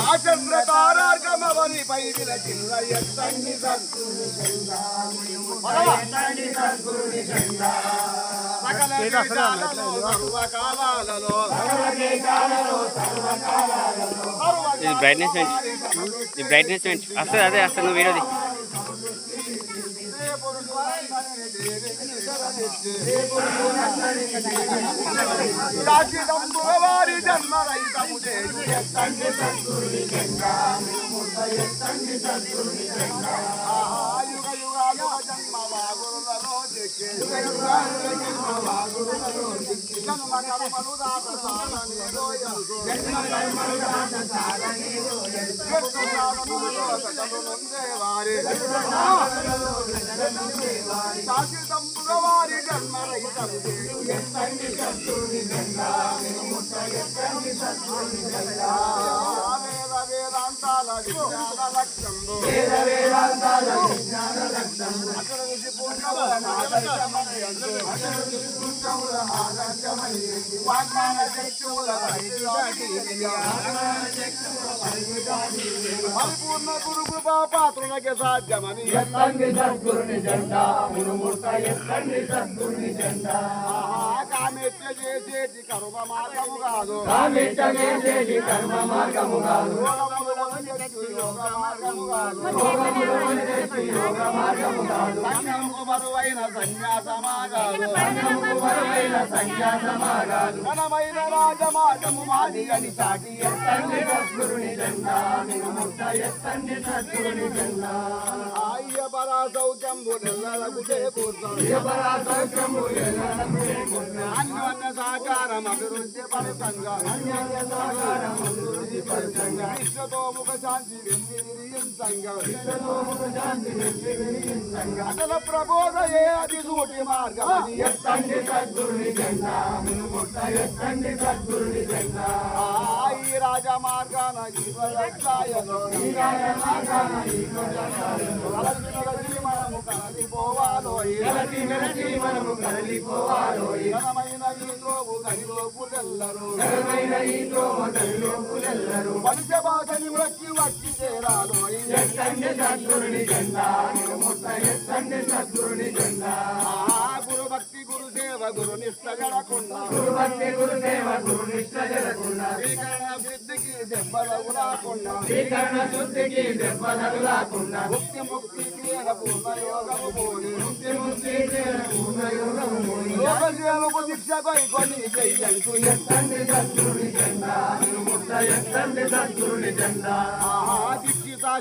ఆ విలచిల్ల ఎత్తండి ఇది బ్రైట్నెస్ పెంచు ఇది బ్రైట్నెస్ పెంచు వస్తుంది అదే వస్తుంది నువ్వు వీడియోది వారి జన్మ రైతము చేయు ఎత్తండి ఆహా, యుగ జన్మ జన్మ కర్మలు జన్మ జన్మ రైతము చేయు వేద వేదాంతాల విజ్ఞాన అక్కడ పూర్ణముల ఆదర్శమయ్యందు పరిపూర్ణ గురు కృపా పాత్రులకి సాధ్యమని. ఎత్తండి సద్గురుని ఎత్తండి కామెత్య చేసేటి కరుణ మార్గము కాదు. చేసేది కర్మ మార్గము కాదు. యోగములు యోగ మార్గము కాదు యోగ మార్గము కాదు బరువైన బరువైన ఘనమైన రాజమార్గము మాది అని చాటి ఎత్తండి సద్గురుని జెండా ఎత్తండి సద్గురుని జెండా అయ్యపరా సౌఖ్యంబు నెల్లలకు చేకూర్తాం శివరా సౌఖ్యంబు నెల్లలకు సహకారం అభివృద్ధి పరచంగా విశ్వతో ముఖ శాంతి ప్రబోధయే అది సూటి మార్గం ఎత్తండి సద్గురుని జెండా. మునుముర్త ఎత్తండి సద్గురుని జెండా. ఈ రాజ మార్గాన ఈ మనము మనము. కనిలోపులెల్లరూ. మనుష్య భాషని వచ్చి వచ్చి చేరాలో ఎత్తండి సద్గురుని జెండా నిలముట్ట ఎత్తండి సద్గురుని జెండా గురు భక్తి గురు సేవ గురు నిష్ట జడకుండా. గురుభక్తి గురుదేవ గురునిష్ట జరగకుండా శ్రీకరణ సిద్ధికి దెబ్బలకు రాకుండా శ్రీకరణ శుద్ధికి దెబ్బ తగులాకుండా ముక్తి ముక్తి క్రియల పూర్ణ యోగము పోని ముక్తి ముక్తి చేర పూర్ణ యోగము మోయి. యోగ సేవకు శిక్ష పై కొని చెయ్యంటూ ఎత్తండి సద్గురుని జెండా. నిలముట్ట ఎత్తండి సద్గురుని జెండా. ఆహా.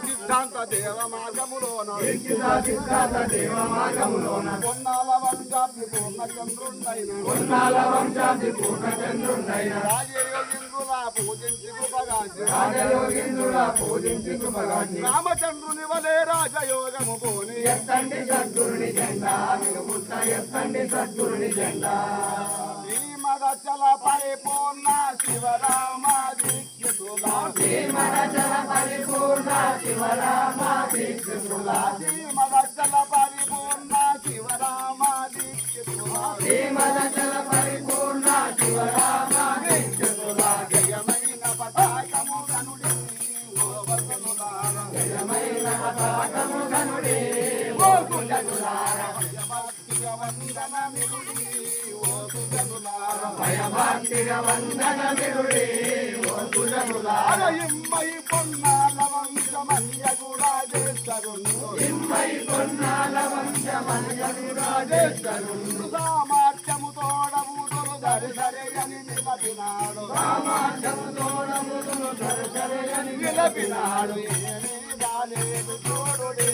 సిద్ధాంత దేవ మార్గములోన. లిఖిత సిద్ధాంత దేవ మార్గములోన. కొన్నాల వంశాభి పూర్ణ చంద్రుండైన. ఉన్నాల వంశాది పూర్ణచంద్రుండైన రాజయోగింద్రుల పూజించి కృపగాంచి. రాజయోగింద్రుల పూజించి కృపగాంచి. రామచంద్రుని వలే రాజయోగము పోని. ఎత్తండి సద్గురుని జెండా ఎత్తండి సద్గురుని జెండా. చల పరిపూర్ణ శివరామ దీక్షితుల శ్రీమరచల పరిపూర్ణ శివరామ దీక్షితుల ఈ మదచల పరిపూర్ణ శివరామ పరిపూర్ణ శివరామ జయమైన పతాకము గనుడి ఓ జయమైన పతాకము ఓ ఓ సుజనులార భయభక్తిగ వందన విరుడే ఓ సామర్థ్యము నిలపినాడు సామర్థ్యము నిలపినాడు ఏమీ రాలేదు తోడుడే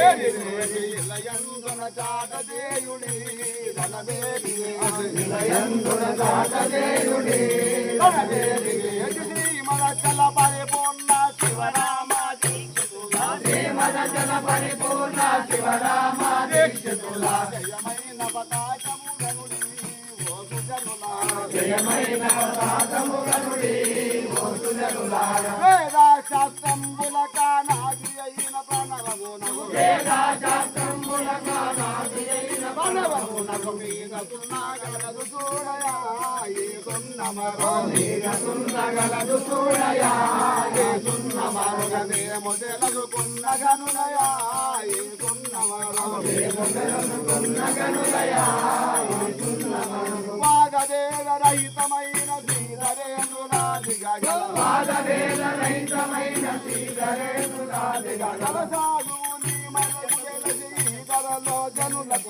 ఏమీ తోడుడే చాటదేయుడి ధనవేది నిలయందున పరిపూర్ణ శివరామ దీక్షితుల ప్రేమదజన పరిపూర్ణ శివరామ జయమైన ఓ జయమైన ఓ శాస్త్రంబుల కానాది అయిన ప్రణవము నగు వేదాశాస్త్రముల కానాది అయిన మీద సున్నగలదు చూడయా ఏ సున్న మరో మీద సున్నగలదు చూడయా ఏ సున్న మరొకదే గనులయా ఏ సున్న మరో వాగదేవ రహితమైన రహితమైన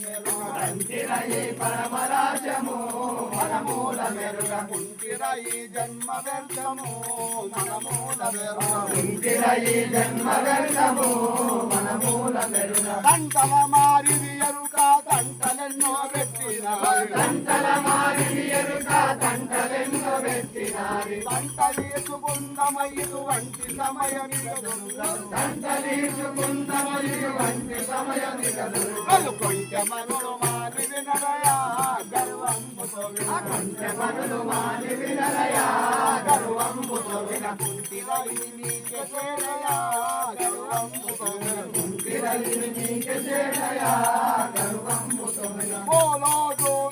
మూల పరమరాజము మనమూల మెరుగ కుంటిరయి జన్మ వ్యర్థము మనమూల మెరుగ కంటిరయి జన్మ వ్యర్థము మనమూల మెరుగ దంటల మారిది తంటలెన్నో పెట్టినారు. తంటల మారిని ఎరుక తంటలెన్నో పెట్టినారు తంటలీసుకుందమయ్యు వంటి సమయం తంటలీసుకుందమయ్యు వంటి సమయమిగదు. కొంచెమనుడు మారి వినరయా గర్వంబుతో మనులు మాని వినరయా గర్వంబుతో విన నీకే చేరయా గర్వంబుతో విన నీకే చేరయా Bolo do